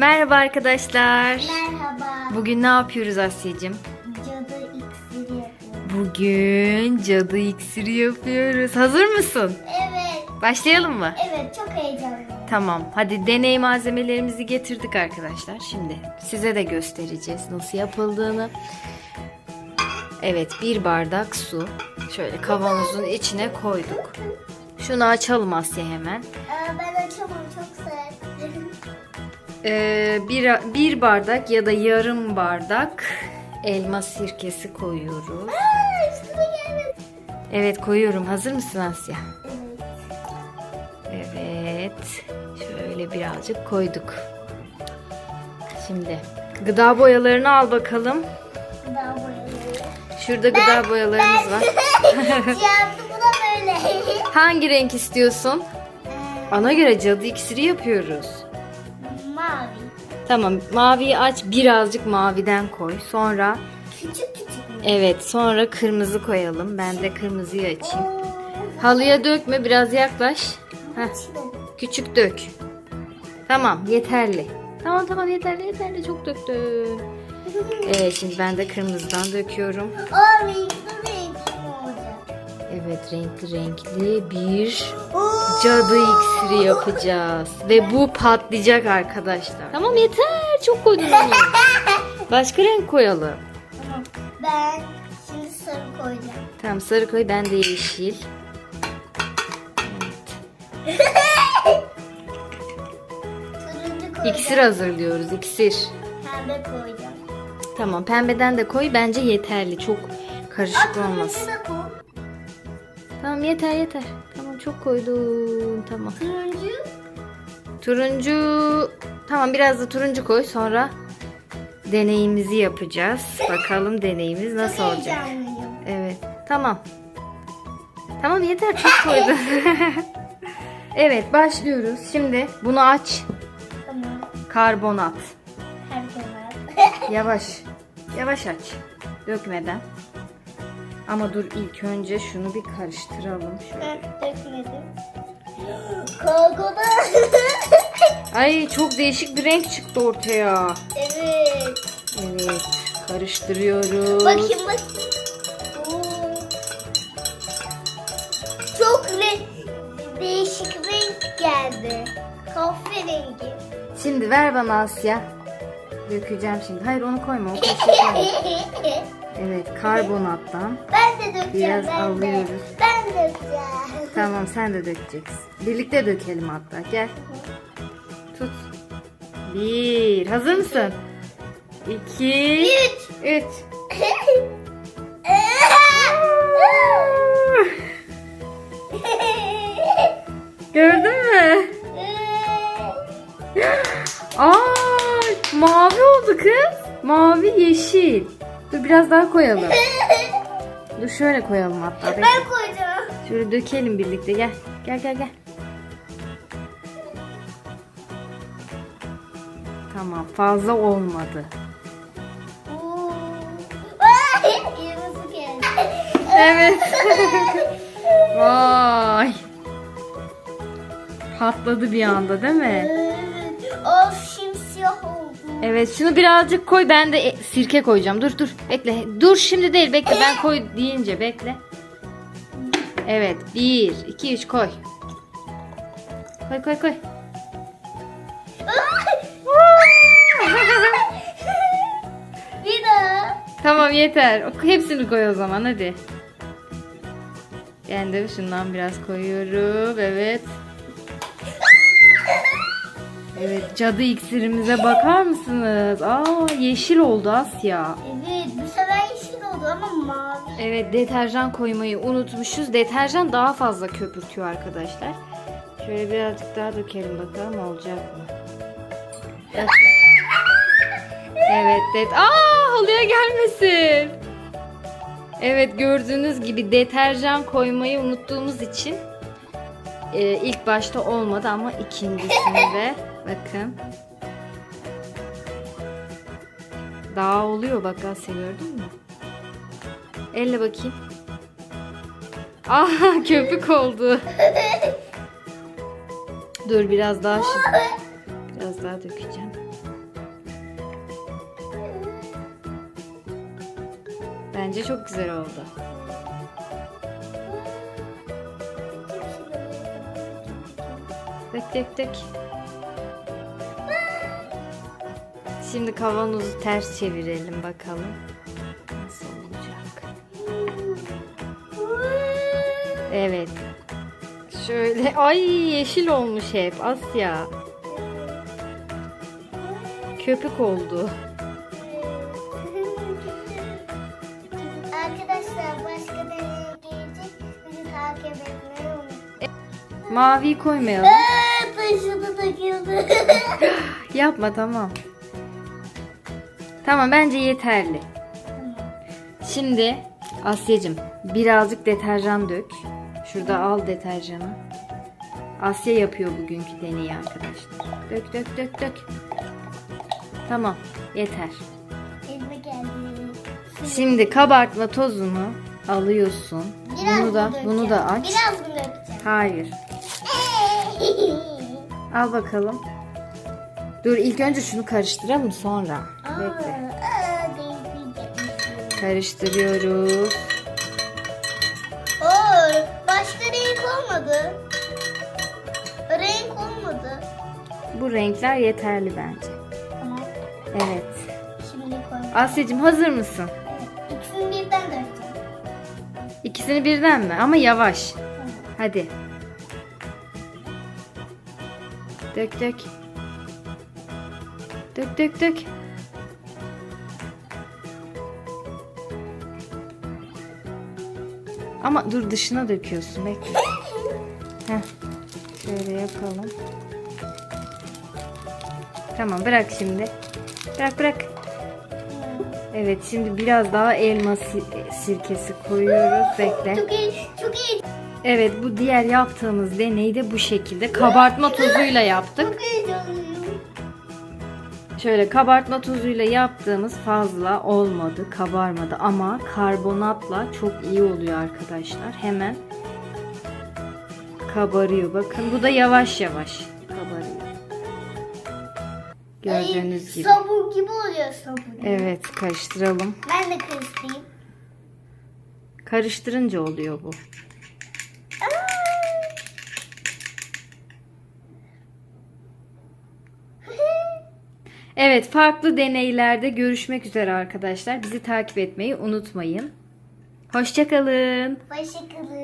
Merhaba arkadaşlar. Merhaba. Bugün ne yapıyoruz Asya'cığım? Cadı iksiri yapıyorum. Bugün cadı iksiri yapıyoruz. Hazır mısın? Evet. Başlayalım mı? Evet çok heyecanlıyım. Tamam. Hadi deney malzemelerimizi getirdik arkadaşlar. Şimdi size de göstereceğiz nasıl yapıldığını. Evet bir bardak su. Şöyle kavanozun içine koyduk. Şunu açalım Asya hemen. Ben açamam çok severim. Ee, bir, bir bardak ya da yarım bardak elma sirkesi koyuyoruz. Aa, üstüme gelmedi. Evet koyuyorum. Hazır mısın Asya? Evet. Evet. Şöyle birazcık koyduk. Şimdi gıda boyalarını al bakalım. Daha boyalı. Şurada gıda boyalarımız var. Yaptı bu da böyle. Hangi renk istiyorsun? Ee, Ana göre cadı iksiri yapıyoruz. Mavi. Tamam maviyi aç birazcık maviden koy. Sonra Küçük küçük mü? evet sonra kırmızı koyalım. Ben de kırmızıyı açayım. Halıya dökme biraz yaklaş. Heh, küçük dök. Tamam yeterli. Tamam tamam yeterli yeterli çok döktün. Evet şimdi ben de kırmızıdan döküyorum. Aa renkli renkli olacak? Evet renkli renkli bir Oo. Cadı iksiri yapacağız. Ve bu patlayacak arkadaşlar. Tamam yeter çok koydun onu. Başka renk koyalım. Tamam. Ben şimdi sarı koyacağım. Tamam sarı koy ben de yeşil. Evet. İksir hazırlıyoruz iksir. Pembe koyacağım. Tamam pembeden de koy bence yeterli. Çok karışık olmasın. Tamam yeter yeter. Çok koydum. Tamam. Turuncu. Turuncu. Tamam biraz da turuncu koy sonra deneyimizi yapacağız. Bakalım deneyimiz nasıl Çok olacak. heyecanlıyım. Evet. Tamam. Tamam yeter çok koydun. evet başlıyoruz. Şimdi bunu aç. Tamam. Karbonat. Her zaman. Yavaş. Yavaş aç. Dökmeden. Ama dur ilk önce şunu bir karıştıralım. Şöyle. Ben dökmedim. Ay çok değişik bir renk çıktı ortaya. evet. Evet. Karıştırıyoruz. Bakayım. Oo. Çok re- değişik renk geldi. Kahverengi. Şimdi ver bana Asya. Dökeceğim şimdi. Hayır onu koyma. O. Evet karbonattan. ben de dökeceğim. Biraz ben alıyoruz. De. Ben de dökeceğim. Tamam sen de dökeceksin. Birlikte dökelim hatta. Gel. Tut. Bir. Hazır mısın? İki. Üç. Üç. Gördün mü? Aa, mavi oldu kız. Mavi yeşil. Dur biraz daha koyalım. Dur şöyle koyalım hatta. Bekle. ben koyacağım. Şöyle dökelim birlikte gel. Gel gel gel. Tamam fazla olmadı. Evet. Vay. Patladı bir anda değil mi? Evet. Of simsiyah oldu. Evet şunu birazcık koy ben de e, sirke koyacağım. Dur dur bekle. Dur şimdi değil bekle ben koy deyince bekle. Evet bir iki üç koy. Koy koy koy. Bir daha. Tamam yeter. Hepsini koy o zaman hadi. Ben de şundan biraz koyuyorum. Evet. Evet cadı iksirimize bakar mısınız? Aa yeşil oldu Asya. Evet bu sefer yeşil oldu ama mavi. Evet deterjan koymayı unutmuşuz. Deterjan daha fazla köpürtüyor arkadaşlar. Şöyle birazcık daha dökelim bakalım olacak mı? Evet. Det. Aa, halıya gelmesin. Evet, gördüğünüz gibi deterjan koymayı unuttuğumuz için e, ilk başta olmadı ama ikincisinde bakın. Daha oluyor bak Asya gördün mü? Elle bakayım. Aa köpük oldu. Dur biraz daha. Biraz Biraz daha dökeceğim. Bence çok güzel oldu. Dök dök dök. Şimdi kavanozu ters çevirelim bakalım. Nasıl olacak? Evet. Şöyle ay yeşil olmuş hep Asya. Köpük oldu. Arkadaşlar başka deneye gelecek. Bizi takip etmeyi unutmayın. Maviyi koymayalım. Eee taşı da. Yapma tamam. Tamam bence yeterli. Şimdi Asya'cığım birazcık deterjan dök. Şurada al deterjanı. Asya yapıyor bugünkü deneyi arkadaşlar. Dök dök dök dök. Tamam yeter. Şimdi kabartma tozunu alıyorsun. Biraz bunu da bunu da aç. Biraz mı dökeceğim? Hayır. Al bakalım. Dur ilk önce şunu karıştıralım sonra. Bekle. Karıştırıyoruz. Oo, başka renk olmadı. Renk olmadı. Bu renkler yeterli bence. Tamam. Evet. Şimdi koy. Asya'cığım hazır mısın? Evet. İkisini birden dökeceğim. İkisini birden mi? Ama yavaş. Tamam. Hadi. Dök dök. Dök dök dök. Ama dur dışına döküyorsun bekle. Heh. Şöyle yapalım. Tamam bırak şimdi. Bırak bırak. Evet şimdi biraz daha elma si- sirkesi koyuyoruz. Bekle. Çok iyi, çok iyi, Evet bu diğer yaptığımız deneyi de bu şekilde kabartma tozuyla yaptık. çok heyecanlıyım. Şöyle kabartma tozuyla yaptığımız fazla olmadı, kabarmadı ama karbonatla çok iyi oluyor arkadaşlar. Hemen kabarıyor. Bakın bu da yavaş yavaş kabarıyor. Gördüğünüz Ay, gibi. Sabun gibi oluyor sabun. Evet karıştıralım. Ben de karıştırayım. Karıştırınca oluyor bu. Evet farklı deneylerde görüşmek üzere arkadaşlar. Bizi takip etmeyi unutmayın. Hoşçakalın. Hoşçakalın.